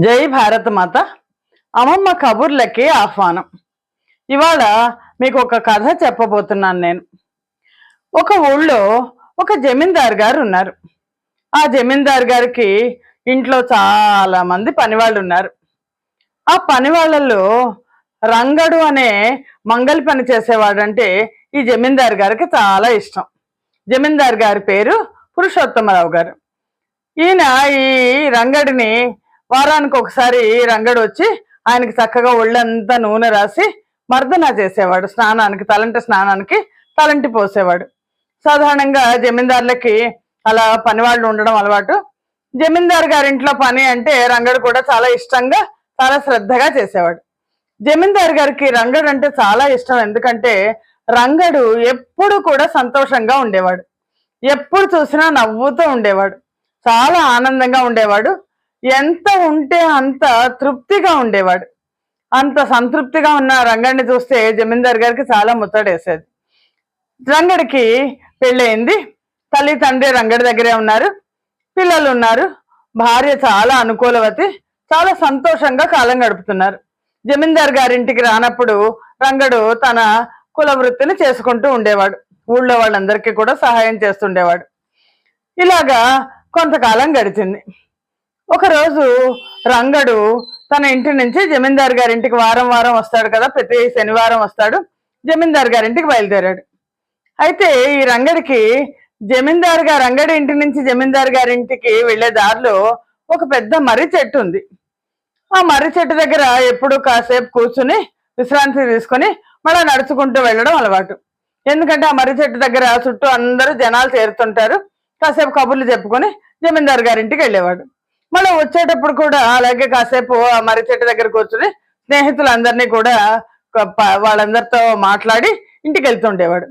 జై భారత మాత. అమ్మమ్మ కబుర్లకి ఆహ్వానం. ఇవాళ మీకు ఒక కథ చెప్పబోతున్నాను నేను. ఒక ఊళ్ళో ఒక జమీందార్ గారు ఉన్నారు. ఆ జమీందార్ గారికి ఇంట్లో చాలా మంది పనివాళ్ళు ఉన్నారు. ఆ పనివాళ్ళలో రంగడు అనే మంగలి పని చేసేవాడంటే ఈ జమీందార్ గారికి చాలా ఇష్టం. జమీందార్ గారి పేరు పురుషోత్తమరావు గారు. ఈయన ఈ రంగడిని వారానికి ఒకసారి రంగడు వచ్చి ఆయనకి చక్కగా ఒళ్ళంతా నూనె రాసి మర్దన చేసేవాడు. స్నానానికి తలంటి స్నానానికి తలంటి పోసేవాడు. సాధారణంగా జమీందారులకి అలా పనివాళ్ళు ఉండడం అలవాటు. జమీందార్ గారింట్లో పని అంటే రంగడు కూడా చాలా ఇష్టంగా చాలా శ్రద్ధగా చేసేవాడు. జమీందార్ గారికి రంగడు అంటే చాలా ఇష్టం. ఎందుకంటే రంగడు ఎప్పుడు కూడా సంతోషంగా ఉండేవాడు. ఎప్పుడు చూసినా నవ్వుతూ ఉండేవాడు. చాలా ఆనందంగా ఉండేవాడు. ఎంత ఉంటే అంత తృప్తిగా ఉండేవాడు. అంత సంతృప్తిగా ఉన్న రంగడిని చూస్తే జమీందార్ గారికి చాలా ముత్తడేసేది రంగడికి పెళ్ళయింది. తల్లి తండ్రి రంగడి దగ్గరే ఉన్నారు. పిల్లలు ఉన్నారు. భార్య చాలా అనుకూలవతి. చాలా సంతోషంగా కాలం గడుపుతున్నారు. జమీందార్ గారింటికి రానప్పుడు రంగడు తన కుల వృత్తిని చేసుకుంటూ ఉండేవాడు. ఊళ్ళో వాళ్ళందరికీ కూడా సహాయం చేస్తుండేవాడు. ఇలాగా కొంతకాలం గడిచింది. ఒకరోజు రంగడు తన ఇంటి నుంచి జమీందార్ గారింటికి వారం వారం వస్తాడు కదా ప్రతి శనివారం వస్తాడు జమీందార్ గారింటికి బయలుదేరాడు. అయితే ఈ రంగడికి జమీందార్ గారు రంగడి ఇంటి నుంచి జమీందార్ గారింటికి వెళ్ళే దారిలో ఒక పెద్ద మర్రి చెట్టు ఉంది. ఆ మర్రి చెట్టు దగ్గర ఎప్పుడు కాసేపు కూర్చుని విశ్రాంతి తీసుకొని మళ్ళీ నడుచుకుంటూ వెళ్ళడం అలవాటు. ఎందుకంటే ఆ మర్రి చెట్టు దగ్గర చుట్టూ అందరూ జనాలు చేరుతుంటారు. కాసేపు కబుర్లు చెప్పుకొని జమీందార్ గారింటికి వెళ్ళేవాడు. మళ్ళీ వచ్చేటప్పుడు కూడా అలాగే కాసేపు ఆ మర్రి చెట్టు దగ్గర కూర్చుని స్నేహితులందరినీ కూడా వాళ్ళందరితో మాట్లాడి ఇంటికి వెళ్తుండేవాడు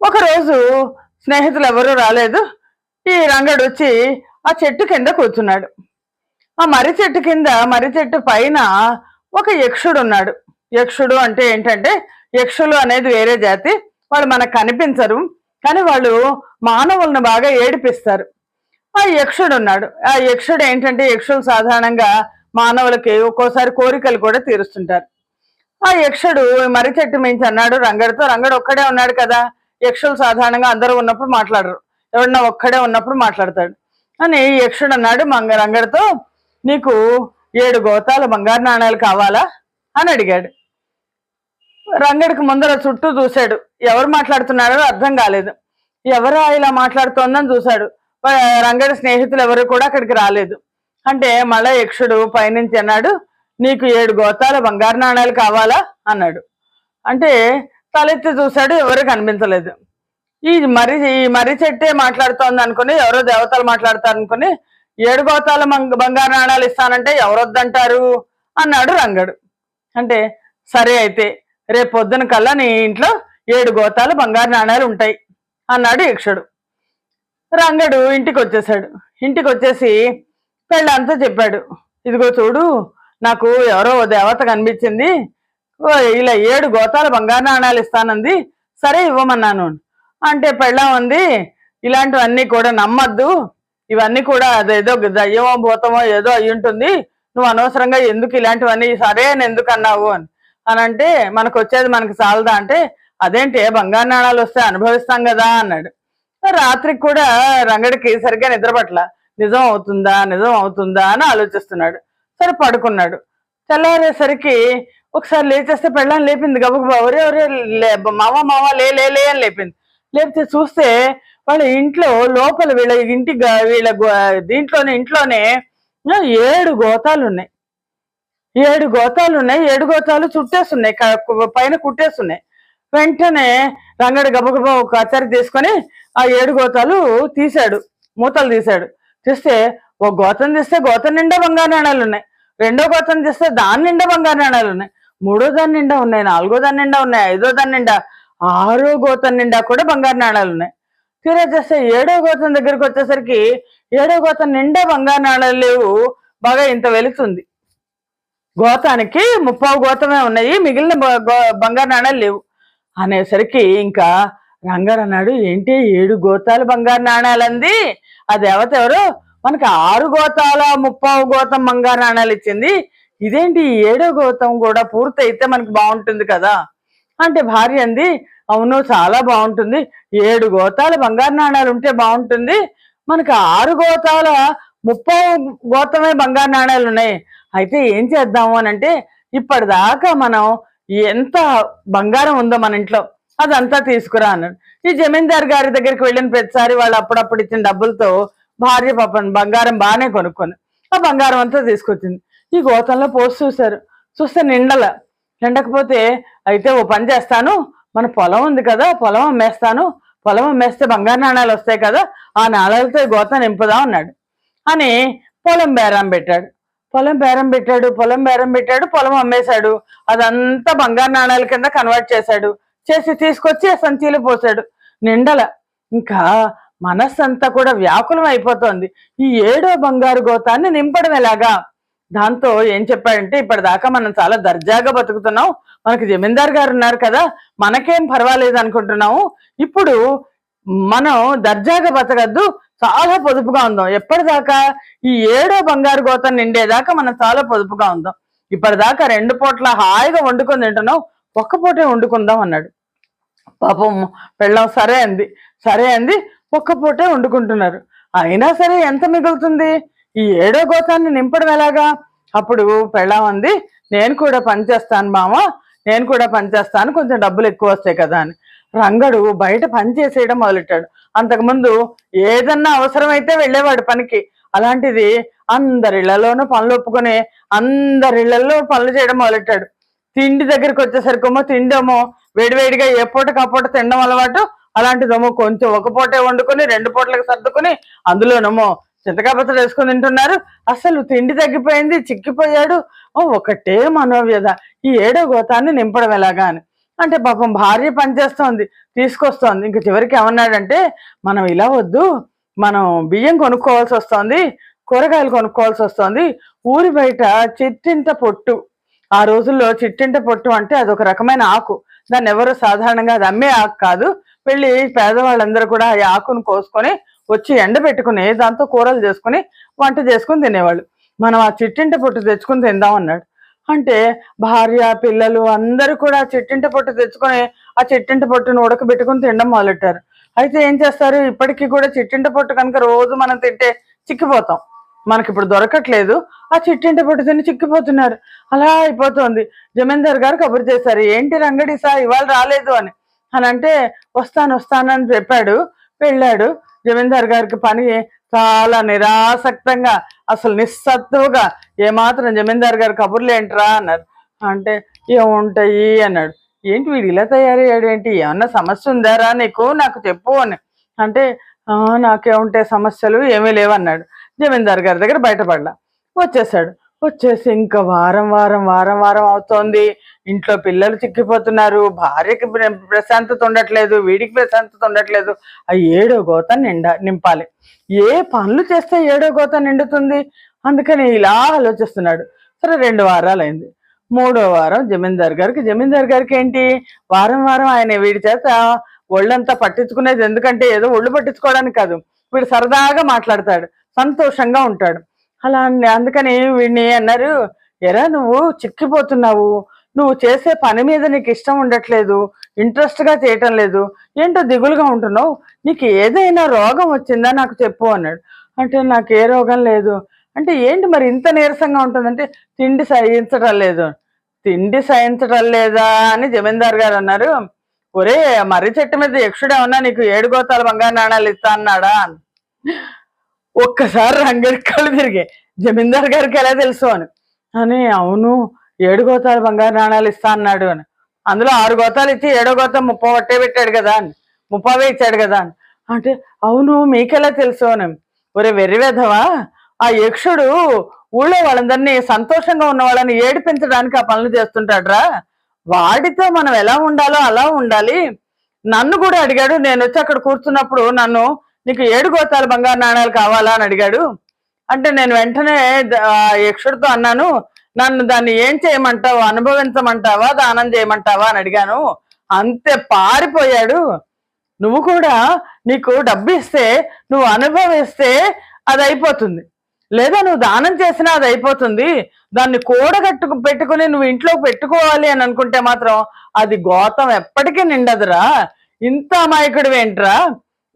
ఒకరోజు స్నేహితులు ఎవరూ రాలేదు. ఈ రంగడు వచ్చి ఆ చెట్టు కింద కూర్చున్నాడు. ఆ మర్రి చెట్టు కింద మర్రి చెట్టు పైన ఒక యక్షుడు ఉన్నాడు. యక్షుడు అంటే ఏంటంటే యక్షులు అనేది వేరే జాతి. వాళ్ళు మనకు కనిపించరు. కానీ వాళ్ళు మానవులను బాగా ఏడిపిస్తారు. ఆ యక్షుడు ఉన్నాడు. ఆ యక్షుడు ఏంటంటే యక్షుడు సాధారణంగా మానవులకి ఒక్కోసారి కోరికలు కూడా తీరుస్తుంటారు. ఆ యక్షుడు మర్రి చెట్టు మించి అన్నాడు రంగడితో రంగడు ఒక్కడే ఉన్నాడు కదా యక్షులు సాధారణంగా అందరూ ఉన్నప్పుడు మాట్లాడరు. ఎవరన్నా ఒక్కడే ఉన్నప్పుడు మాట్లాడతాడు. అని యక్షుడు అన్నాడు మంగ రంగడితో నీకు ఏడు గోతాల బంగారు నాణాలు కావాలా? అని అడిగాడు. రంగడికి ముందర చుట్టూ చూశాడు. ఎవరు మాట్లాడుతున్నారో అర్థం కాలేదు. ఎవరా ఇలా మాట్లాడుతోందని చూశాడు. రంగడి స్నేహితులు ఎవరు కూడా అక్కడికి రాలేదు. అంటే మళ్ళా యక్షుడు పైనుంచి అన్నాడు నీకు ఏడు గోతాల బంగారు నాణాలు కావాలా? అన్నాడు. అంటే తలెత్తి చూశాడు ఎవరు కనిపించలేదు. ఈ మరి ఈ మర్రి చెట్టే మాట్లాడుతోంది అనుకుని ఎవరో దేవతలు మాట్లాడతారు అనుకుని ఏడు గోతాల బంగారు నాణాలు ఇస్తానంటే ఎవరొద్దంటారు? అన్నాడు రంగడు. అంటే సరే అయితే రేపు పొద్దున కల్లా నీ ఇంట్లో ఏడు గోతాలు బంగారు నాణాలు ఉంటాయి అన్నాడు యక్షుడు. రంగడు ఇంటికి వచ్చేసాడు ఇంటికి వచ్చేసి పెళ్ళంతా చెప్పాడు. ఇదిగో చూడు నాకు ఎవరో ఓ దేవత కనిపించింది. ఓ ఇలా ఏడు గోతాల బంగారు నాణాలు ఇస్తానంది. సరే ఇవ్వమన్నాను. అంటే పెళ్ళం ఉంది ఇలాంటివన్నీ కూడా నమ్మద్దు. ఇవన్నీ కూడా అదేదో దయ్యమో భూతమో ఏదో అయి ఉంటుంది నువ్వు అనవసరంగా ఎందుకు ఇలాంటివన్నీ? సరే అని ఎందుకు అన్నావు అని. అని అంటే మనకు వచ్చేది మనకి చాలదా అంటే అదేంటి బంగారు నాణాలు వస్తే అనుభవిస్తాం కదా అన్నాడు. రాత్రికి కూడా రంగడికి సరిగ్గా నిద్రపట్ల నిజం అవుతుందా నిజం అవుతుందా అని ఆలోచిస్తున్నాడు. సరే పడుకున్నాడు. తెల్లారేసరికి ఒకసారి లేచేస్తే పెళ్ళాం లేపింది. గబగబా ఒరే ఒరే లే మామ మామ లే లే లే అని లేపింది. లేపితే చూస్తే వాళ్ళ ఇంట్లో లోపల వీళ్ళ ఇంటి వీళ్ళ గో- దీంట్లోనే ఇంట్లోనే ఏడు గోతాలు ఉన్నాయి ఏడు గోతాలు ఉన్నాయి ఏడు గోతాలు చుట్టేస్తున్నాయి పైన కుట్టేస్తున్నాయి వెంటనే రంగడు గబగబా ఒక కచ్చరి తీసుకొని ఆ ఏడు గోతాలు తీశాడు మూతలు తీశాడు. తీస్తే ఒక గోతం తీస్తే గోతం నిండా బంగారు నాణాలు ఉన్నాయి. రెండో గోతం తీస్తే దాని నిండా బంగారు నాణాలు ఉన్నాయి. మూడో దాని నిండా ఉన్నాయి నాలుగో దాని నిండా ఉన్నాయి ఐదో దాని నిండా ఆరో గోతం నిండా కూడా బంగారు నాణాలు ఉన్నాయి. తీరా చేస్తే ఏడో గోతం దగ్గరికి వచ్చేసరికి ఏడో గోతం నిండా బంగారు నాణాలు లేవు బాగా ఇంత వెలుతుంది. గోతానికి ముప్పావు గోతమే ఉన్నాయి మిగిలిన బ- గో- బంగారు నాణాలు లేవు. అనేసరికి ఇంకా రంగారు అన్నాడు ఏంటి ఏడు గోతాలు బంగారు నాణాలంది? ఆ దేవత ఎవరు? మనకి ఆరు గోతాల ముప్పావు గోతం బంగారు నాణాలు ఇచ్చింది. ఇదేంటి? ఏడో గోతం కూడా పూర్తయితే మనకి బాగుంటుంది కదా? అంటే భార్య అంది అవును చాలా బాగుంటుంది. ఏడు గోతాల బంగారు నాణాలు ఉంటే బాగుంటుంది. మనకి ఆరు గోతాల ముప్పై గోతమే బంగారు నాణాలు ఉన్నాయి. అయితే ఏం చేద్దాము అని అంటే ఇప్పటిదాకా మనం ఎంత బంగారం ఉందో మన ఇంట్లో అదంతా తీసుకురా అన్నాడు. ఈ జమీందార్ గారి దగ్గరికి వెళ్ళిన ప్రతిసారి వాళ్ళు అప్పుడప్పుడు ఇచ్చిన డబ్బులతో భార్య పాపం బంగారం బాగానే కొనుక్కొని ఆ బంగారం అంతా తీసుకొచ్చింది. ఈ గోతంలో పోసి చూశారు. చూస్తే నిండల. నిండకపోతే అయితే ఓ పని చేస్తాను మన పొలం ఉంది కదా పొలం అమ్మేస్తాను పొలం అమ్మేస్తే బంగారు నాణాలు వస్తాయి కదా ఆ నాణాలతో ఈ గోతం నింపుదాం అన్నాడు. అని పొలం బేరం పెట్టాడు. పొలం బేరం పెట్టాడు పొలం బేరం పెట్టాడు పొలం అమ్మేశాడు. అదంతా బంగారు నాణాల కింద కన్వర్ట్ చేశాడు. చేసి తీసుకొచ్చి ఆ సంచిలో పోసాడు నిండల. ఇంకా మనస్సు అంతా కూడా వ్యాకులం అయిపోతోంది. ఈ ఏడో బంగారు గోతాన్ని నింపడం ఎలాగా? దాంతో ఏం చెప్పాడంటే ఇప్పటిదాకా మనం చాలా దర్జాగా బతుకుతున్నాం. మనకి జమీందార్ గారు ఉన్నారు కదా మనకేం పర్వాలేదు అనుకుంటున్నాము. ఇప్పుడు మనం దర్జాగా బతకద్దు చాలా పొదుపుగా ఉందాం. ఎప్పటిదాకా ఈ ఏడో బంగారు గోతం నిండేదాకా మనం చాలా పొదుపుగా ఉందాం. ఇప్పటిదాకా రెండు పూట్ల హాయిగా వండుకొని తింటున్నాం. ఒక్క పూటే వండుకుందాం అన్నాడు. పాపం పెళ్ళం సరే అంది. సరే అంది ఒక్క పూటే వండుకుంటున్నారు. అయినా సరే ఎంత మిగులుతుంది? ఈ ఏడో గోతాన్ని నింపడం ఎలాగా? అప్పుడు పెళ్ళం అంది నేను కూడా పనిచేస్తాను మామ నేను కూడా పనిచేస్తాను కొంచెం డబ్బులు ఎక్కువ వస్తాయి కదా అని. రంగడు బయట పని చేసేయడం మొదలెట్టాడు. అంతకుముందు ఏదన్నా అవసరమైతే వెళ్ళేవాడు పనికి. అలాంటిది అందరిళ్ళలోనూ పనులు ఒప్పుకొని అందరిళ్ళలో పనులు చేయడం మొదలెట్టాడు. తిండి దగ్గరికి వచ్చేసరికేమో తిండేమో వేడివేడిగా ఏ పూటకి ఆ పూట తినడం అలవాటు అలాంటిదేమో కొంచెం ఒక పూటే వండుకొని రెండు పూటలకు సర్దుకొని అందులోనేమో చింతకాపత్ర వేసుకొని తింటున్నారు. అసలు తిండి తగ్గిపోయింది చిక్కిపోయాడు. ఓ ఒకటే మనోవ్యధ. ఈ ఏడో గోతాన్ని నింపడం ఎలాగా అని. అంటే పాపం భార్య పనిచేస్తోంది తీసుకొస్తోంది. ఇంక చివరికి ఏమన్నాడంటే మనం ఇలా వద్దు మనం బియ్యం కొనుక్కోవాల్సి వస్తోంది కూరగాయలు కొనుక్కోవాల్సి వస్తోంది. ఊరి బయట చిట్టింట పొట్టు ఆ రోజుల్లో చిట్టింట పొట్టు అంటే అదొక రకమైన ఆకు. దాన్ని ఎవరు సాధారణంగా అది అమ్మే ఆకు కాదు. వెళ్ళి పేదవాళ్ళందరూ కూడా ఈ ఆకును కోసుకొని వచ్చి ఎండ పెట్టుకుని దాంతో కూరలు చేసుకుని వంట చేసుకుని తినేవాళ్ళు. మనం ఆ చిట్టింట పొట్టు తెచ్చుకుని తిందాం అన్నాడు. అంటే భార్య పిల్లలు అందరూ కూడా చెట్టింట పొట్టు తెచ్చుకొని ఆ చెట్టింట పొట్టును ఉడకబెట్టుకుని తినడం మొదలెట్టారు. అయితే ఏం చేస్తారు? ఇప్పటికీ కూడా చిట్టింట పొట్టు కనుక రోజు మనం తింటే చిక్కిపోతాం. మనకి ఇప్పుడు దొరకట్లేదు. ఆ చిట్టింట పొట్టు తిని చిక్కిపోతున్నారు. అలా అయిపోతుంది. జమీందార్ గారు కబురు చేశారు ఏంటి రంగడి సార్ ఇవాళ రాలేదు అని. అని అంటే వస్తాను వస్తాను అని చెప్పాడు వెళ్ళాడు. జమీందార్ గారికి పని చాలా నిరాసక్తంగా అసలు నిస్సత్తుగా ఏమాత్రం జమీందార్ గారు కబుర్లు ఏంట్రా అన్నారు అంటే ఏముంటాయి అన్నాడు. ఏంటి వీడు ఇలా తయారయ్యాడు ఏంటి? ఏమన్నా సమస్య ఉందారా నీకు? నాకు చెప్పు అని. అంటే "ఆ, నాకేముంటాయి సమస్యలు? ఏమీ లేవన్నాడు. జమీందార్ గారి దగ్గర బయటపడలా వచ్చేసాడు. వచ్చేసి ఇంకా వారం వారం వారం వారం అవుతోంది. ఇంట్లో పిల్లలు చిక్కిపోతున్నారు. భార్యకి ప్రశాంతత ఉండట్లేదు. వీడికి ప్రశాంతత ఉండట్లేదు. ఆ ఏడో గోత నిండా నింపాలి. ఏ పనులు చేస్తే ఏడో గోత నిండుతుంది? అందుకని ఇలా ఆలోచిస్తున్నాడు. సరే రెండు వారాలు అయింది మూడో వారం జమీందార్ గారికి జమీందార్ గారికి ఏంటి? వారం వారం ఆయన వీడి చేత ఒళ్ళంతా పట్టించుకునేది ఎందుకంటే ఏదో ఒళ్ళు పట్టించుకోవడానికి కాదు. వీడు సరదాగా మాట్లాడతాడు. సంతోషంగా ఉంటాడు. అలా అందుకని వీడిని అన్నారు ఎరా నువ్వు చిక్కిపోతున్నావు. నువ్వు చేసే పని మీద నీకు ఇష్టం ఉండట్లేదు. ఇంట్రెస్ట్గా చేయటం లేదు. ఏంటో దిగులుగా ఉంటున్నావు. నీకు ఏదైనా రోగం వచ్చిందా నాకు చెప్పు అన్నాడు. అంటే నాకు ఏ రోగం లేదు. అంటే ఏంటి మరి ఇంత నీరసంగా ఉంటుందంటే తిండి సహించటం లేదు. తిండి సహించటం లేదా అని జమీందార్ గారు అన్నారు. ఒరే మర్రి చెట్టు మీద యక్షుడే ఏమన్నా నీకు ఏడు గోతాలు బంగారు నాణాలు ఇస్తా అన్నాడా? ఒక్కసారి రంగడి కళ్ళు తిరిగాయి. జమీందార్ గారికి ఎలా తెలుసు అని. అని అవును ఏడు గోతాలు బంగారు నాణాలు ఇస్తా అన్నాడు అని. అందులో ఆరు గోతాలు ఇచ్చి ఏడో గోతం ముప్పై వట్టే పెట్టాడు కదా అని. ముప్పావే ఇచ్చాడు కదా అని. అంటే అవును మీకెలా తెలుసు అని. ఒరే వెర్రివేధవా ఆ యక్షుడు ఊళ్ళో వాళ్ళందరినీ సంతోషంగా ఉన్న వాళ్ళని ఏడిపించడానికి ఆ పనులు చేస్తుంటాడ్రా. వాడితో మనం ఎలా ఉండాలో అలా ఉండాలి. నన్ను కూడా అడిగాడు. నేను వచ్చి అక్కడ కూర్చున్నప్పుడు నన్ను నీకు ఏడు గోతాలు బంగారు నాణాలు కావాలా అని అడిగాడు. అంటే నేను వెంటనే యక్షుడితో అన్నాను నన్ను దాన్ని ఏం చేయమంటావు? అనుభవించమంటావా? దానం చేయమంటావా అని అడిగాను. అంతే పారిపోయాడు. నువ్వు కూడా నీకు డబ్బు ఇస్తే నువ్వు అనుభవిస్తే అది అయిపోతుంది. లేదా నువ్వు దానం చేసినా అది అయిపోతుంది. దాన్ని కూడగట్టు పెట్టుకుని నువ్వు ఇంట్లో పెట్టుకోవాలి అని అనుకుంటే మాత్రం అది గోతం ఎప్పటికీ నిండదురా. ఇంత అమాయకుడు ఏంట్రా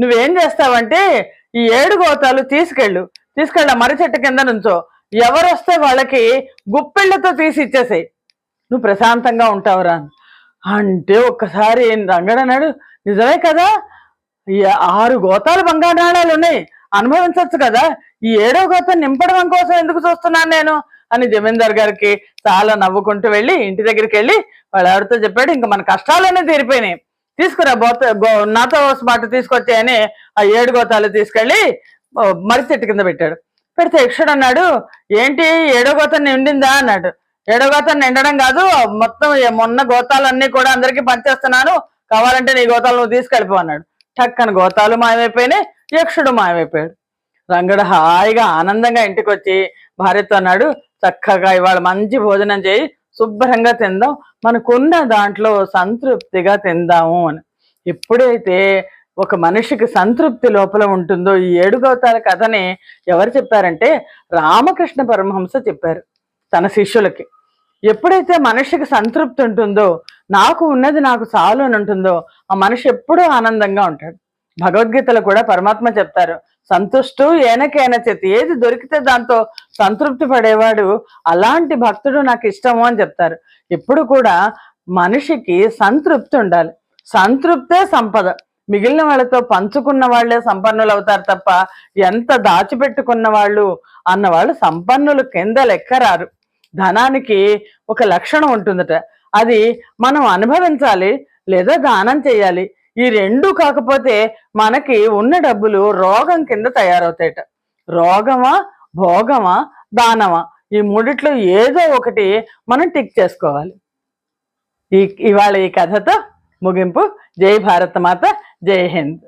నువ్వేం చేస్తావంటే ఈ ఏడు గోతాలు తీసుకెళ్ళు. తీసుకెళ్ళ మర్రి చెట్టు కింద నుంచో. ఎవరు వస్తే వాళ్ళకి గుప్పెళ్ళతో తీసి ఇచ్చేసేయి. నువ్వు ప్రశాంతంగా ఉంటావురా. అని. అంటే ఒక్కసారి రంగడన్నాడు? నిజమే కదా? ఈ ఆరు గోతాలు బంగారు నాణాలు ఉన్నాయి. అనుభవించవచ్చు కదా? ఈ ఏడో గోత నింపడం కోసం ఎందుకు చూస్తున్నాను నేను? అని జమీందార్ గారికి చాలా నవ్వుకుంటూ వెళ్ళి ఇంటి దగ్గరికి వెళ్ళి వాళ్ళ చెప్పాడు? ఇంకా మన కష్టాలనే తీరిపోయినాయి. తీసుకురా బోత గో- నాతో పాటు తీసుకొచ్చాయని ఆ ఏడు గోతాలు తీసుకెళ్ళి ఓ, చెట్టు కింద పెట్టాడు. పెడితే యక్షుడు అన్నాడు ఏంటి ఏడో గోతం నిండిందా? అన్నాడు. ఏడో గోతం నిండడం కాదు మొత్తం మొన్న గోతాలన్నీ కూడా అందరికీ పంచేస్తున్నాను. కావాలంటే నీ గోతాలు నువ్వు తీసుకెళ్ళిపో అన్నాడు. టక్కన గోతాలు మాయమైపోయినాయి యక్షుడు మాయమైపోయాడు. రంగడు హాయిగా ఆనందంగా ఇంటికి వచ్చి భార్యతో అన్నాడు చక్కగా ఇవాళ మంచి భోజనం చేయి శుభ్రంగా తిందాం. మనకున్న దాంట్లో సంతృప్తిగా తిందాము అని. ఎప్పుడైతే ఒక మనిషికి సంతృప్తి లోపల ఉంటుందో ఈ ఏడు కథని ఎవరు చెప్పారంటే రామకృష్ణ పరమహంస చెప్పారు తన శిష్యులకి. ఎప్పుడైతే మనిషికి సంతృప్తి ఉంటుందో నాకు ఉన్నది నాకు చాలు అని ఉంటుందో ఆ మనిషి ఎప్పుడూ ఆనందంగా ఉంటాడు. భగవద్గీతలో కూడా పరమాత్మ చెప్తారు సంతుష్టు ఏనకేన చేతి. ఏది దొరికితే దాంతో సంతృప్తి పడేవాడు అలాంటి భక్తుడు నాకు ఇష్టము అని చెప్తారు. ఎప్పుడు కూడా మనిషికి సంతృప్తి ఉండాలి. సంతృప్తే సంపద. మిగిలిన వాళ్ళతో పంచుకున్న వాళ్ళే సంపన్నులు అవుతారు తప్ప ఎంత దాచిపెట్టుకున్న వాళ్ళు అన్న వాళ్ళు సంపన్నులు కింద లెక్కరారు ధనానికి ఒక లక్షణం ఉంటుందట. అది మనం అనుభవించాలి లేదా దానం చేయాలి. ఈ రెండు కాకపోతే మనకి ఉన్న డబ్బులు రోగం కింద తయారవుతాయట. రోగమా భోగమా దానమా? ఈ మూడిట్లో ఏదో ఒకటి మనం టిక్ చేసుకోవాలి. ఈ ఇవాళ ఈ కథతో ముగింపు. జై భారత మాత జై హింద్.